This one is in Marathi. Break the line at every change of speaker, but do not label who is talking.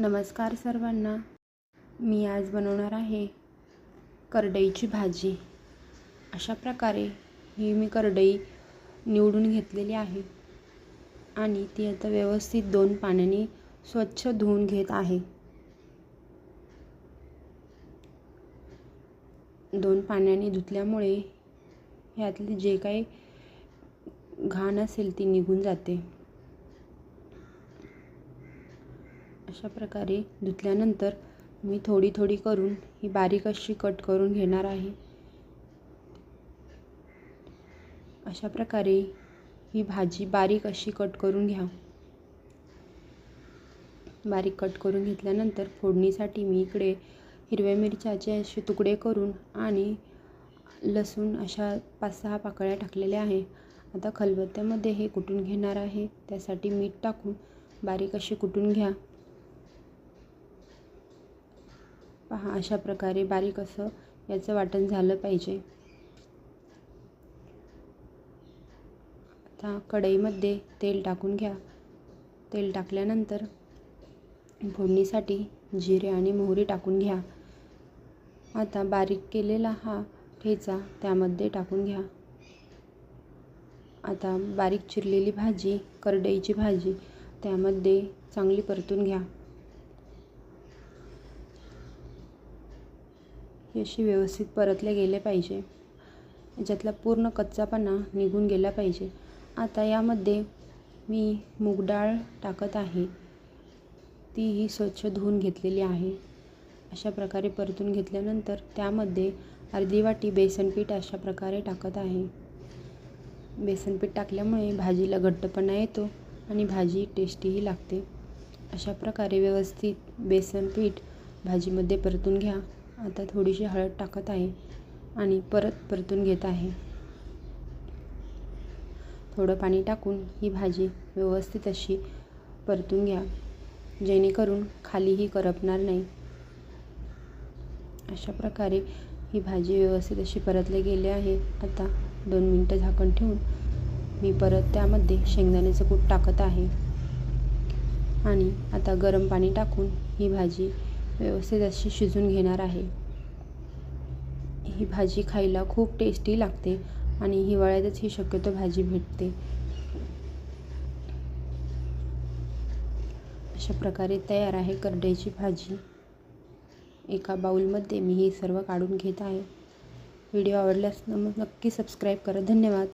नमस्कार सर्वांना. मी आज बनवणार आहे करडईची भाजी. अशा प्रकारे ही मी करडई निवडून घेतलेली आहे आणि ती आता व्यवस्थित दोन पाण्याने स्वच्छ धुवून घेत आहे. दोन पाण्याने धुतल्यामुळे ह्यातले जे काही घाण असेल ती निघून जाते. अशा प्रकारे धुतल्यानंतर मी थोडी थोडी करून ही बारीक अशी कट करून घेणार आहे. अशा प्रकारे ही भाजी बारीक अशी कट करून घ्या. बारीक कट करून घेतल्यानंतर फोडणीसाठी मी इकडे हिरव्या मिरच्याचे असे तुकडे करून आणि लसूण अशा पाच सहा पाकळ्या टाकलेल्या आहे. आता खलबत्त्यामध्ये हे कुटून घेणार आहे. त्यासाठी मीठ टाकून बारीक अशी कुटून घ्या. पहा अशा प्रकारे बारीक असं याचं वाटण झालं पाहिजे. आता कढईमध्ये तेल टाकून घ्या. तेल टाकल्यानंतर फोडणीसाठी जिरे आणि मोहरी टाकून घ्या. आता बारीक केलेला हा ठेचा त्यामध्ये टाकून घ्या. आता बारीक चिरलेली भाजी करडईची भाजी त्यामध्ये चांगली परतून घ्या. हे अशी व्यवस्थित परतले गेले पाहिजे. याच्यातला पूर्ण कच्चापणा निघून गेला पाहिजे. आता यामध्ये मी मूग डाळ टाकत आहे. तीही स्वच्छ धुवून घेतलेली आहे. अशा प्रकारे परतून घेतल्यानंतर त्यामध्ये अर्धी वाटी बेसनपीठ अशा प्रकारे टाकत आहे. बेसनपीठ टाकल्यामुळे भाजीला घट्टपणा येतो आणि भाजी टेस्टीही लागते. अशा प्रकारे व्यवस्थित बेसनपीठ भाजीमध्ये परतून घ्या. आता थोडीशी हळद टाकत आहे आणि परत परतून घेत आहे. थोडं पाणी टाकून ही भाजी व्यवस्थित अशी परतून घ्या. जेणेकरून खालीही करपणार नाही. अशा प्रकारे ही भाजी व्यवस्थित अशी परतली गेली आहे. आता दोन मिनटं झाकण ठेवून मी परत त्यामध्ये शेंगदाण्याचं कूट टाकत आहे. आणि आता गरम पाणी टाकून ही भाजी व्यवस्थित अशी शिजून घेणार आहे. ही भाजी खायला खूप टेस्टी लागते आणि हिवाळ्यातच ही शक्यतो भाजी भेटते. अशा प्रकारे तयार आहे करड्याची भाजी. एका बाऊलमध्ये मी हे सर्व काढून घेत आहे. व्हिडिओ आवडल्यास नक्की सबस्क्राईब करा. धन्यवाद.